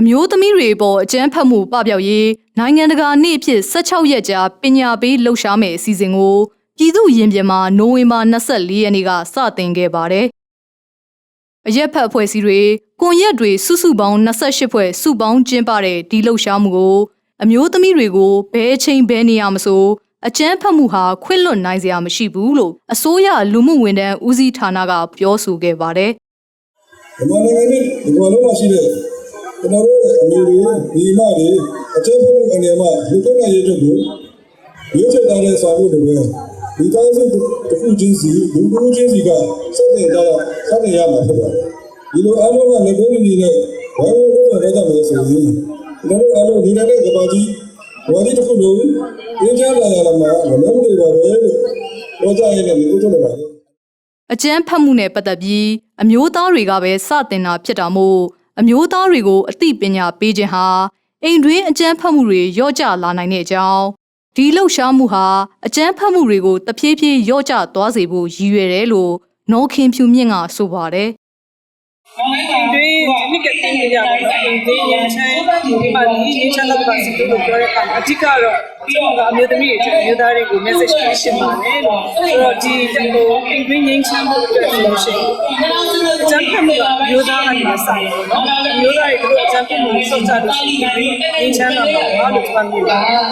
အမျိုးသမီးတွေအပေါ်အကြမ်းဖက်မှုပပျောက်ရေးနိုင်ငံတကာနေ့အဖြစ်16ရက်ကြာပညာပေးလှုပ်ရှားမယ့်အစီအစဉ်ကိုပြည်သူ့ရင်ပြင်မှာနိုဝင်ဘာ24ရက်နေ့ကစတင်ခဲ့ပါတယ်။အရက်ဖက်အဖွဲ့အစည်းတွေကွန်ရက်တွေစုစုပေါင်း28ဖွဲ့စုပေါင်းကျင်းပတဲ့ဒီလှုပ်ရှားမှုကိုအမျိုးသမီးတွေကိုဘဲအချိန်ဘဲနေရမဆိုအကြမ်းဖက်မှုဟာခွင့်လွတ်နိုင်စရာမရှိဘူးလို့အစိုးရလူမှုဝန်ထမ်းဦးစီးဌာနကပြောဆိုခဲ့ပါတယ်။မြန်မာနိုင်ငံနဲ့ဒီမှာလုံးဝရှိတဲ့ ကျွန်တော်တို့ရဲ့အမျိုးတွေဒီမတွေအကျဉ်းဖက်မှုအနေမှာလူကနိုင်ငံရေးအတွက်ကိုရွေးချယ်ထားတဲ့စာဖို့တွေပဲဒီကောင်းစုတစ်ခုချင်းစီလူကူချင်းစီကစတဲ့ကြတာစတဲ့ရမှာဖြစ်ပါတယ်ဒီလိုအလုံးကလည်းကိုယ်အနေနဲ့ဘာလို့လို့ဆိုတော့မယ်ဆိုရင်ကျွန်တော်တို့အလုံးဒီနေတဲ့ကဘာကြီးဝါဒီတစ်ခုလုံးအင်းကြားလာရလာမှာမလုံးတွေပါပဲလို့ပြောကြရင်လည်းကိုယ်တို့လည်းပါတယ်အကျန်းဖတ်မှုနဲ့ပတ်သက်ပြီးအမျိုးသားတွေကပဲစတင်တာဖြစ်တာမို့ အမျိုးသားတွေကိုအသိပညာပေးခြင်းဟာအိမ်တွင်းအကျန်းဖတ်မှုတွေရော့ကျလာနိုင်တဲ့အကြောင်းဒီလှုပ်ရှားမှုဟာအကျန်းဖတ်မှုတွေကိုတဖြည်းဖြည်းရော့ကျသွားစေဖို့ရည်ရွယ်တယ်လို့နော်ခင်ဖြူမြင့်ကဆိုပါတယ် တွေဒီကတင်နေကြတယ်နော်ဒီရန်ချမ်းဒီမှာဒီရန်ချမ်းတော့ပါစီလို့ပြောတဲ့အခါမှာအဓိကတော့ကျွန်တော်ကအမျိုးသမီးတွေအမျိုးသားတွေကို message ပေးရှင်းပါတယ်လို့ဆိုတော့ဒီဟိုအင်္ဂလိပ်ငင်းချမ်းဖို့အတွက်ဆိုလို့ရှိရင်အကြမ်းဖက်မှုကအမျိုးသားကနေမှဆိုင်တယ်နော်အမျိုးသားတွေတို့အကြမ်းဖက်မှုကိုစောင့်ကြလို့ရှိရင်ငင်းချမ်းတာပါလို့ကျွန်တော်မြင်ပါတယ်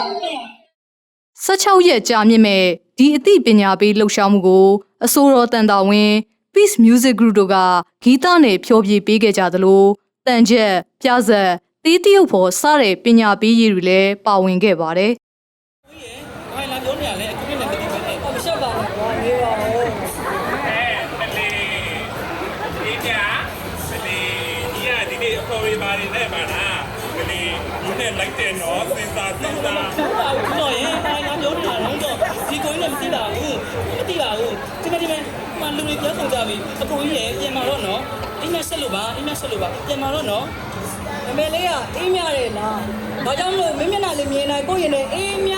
16ရက်ကြာမြင့်မဲ့ဒီအသိပညာပေးလှုပ်ရှားမှုကိုအစိုးရတန်တာဝင် Peace Music Group တို့ကဂီတနဲ့ဖျော်ဖြေပေးခဲ့ကြသလိုတန်ချက်ပြဇက်တီးတရုပ်ဖော်စတဲ့ပညာပေးရေးတွေလည်းပါဝင်ခဲ့ပါတယ်ဟိုင်လာပြောနေရလဲအခုနဲ့မသိပဲနဲ့မရှက်ပါဘူးကွာနေပါဦးဒီကဒီဒီရဒီနေ့အခေါ်ရပါနေနဲ့ပါလားဒီနေ့ဒီနေ့လိုက်တယ်နော်စဉ်းစားစဉ်းစား ဟုတ်ပါဘူးတော့ရင်ဟိုင်လာပြောနေတာတော့ဒီကိုကြီးလည်းမသိတာဘူးမသိပါဘူးဒီမဲ့ဒီမဲ့မှ လူတွေပြောဆောင်ကြပြီအကိုကြီးရဲ့ပြင်မာတော့နော်အိမ်မဆက်လို့ပါအိမ်မဆက်လို့ပါပြင်မာတော့နော်အမေလေးကအေးမြတယ်လားဘာကြောင့်လို့မင်းမျက်နှာလေးမြင်နေကိုယ့်ရင်နဲ့အေးမြ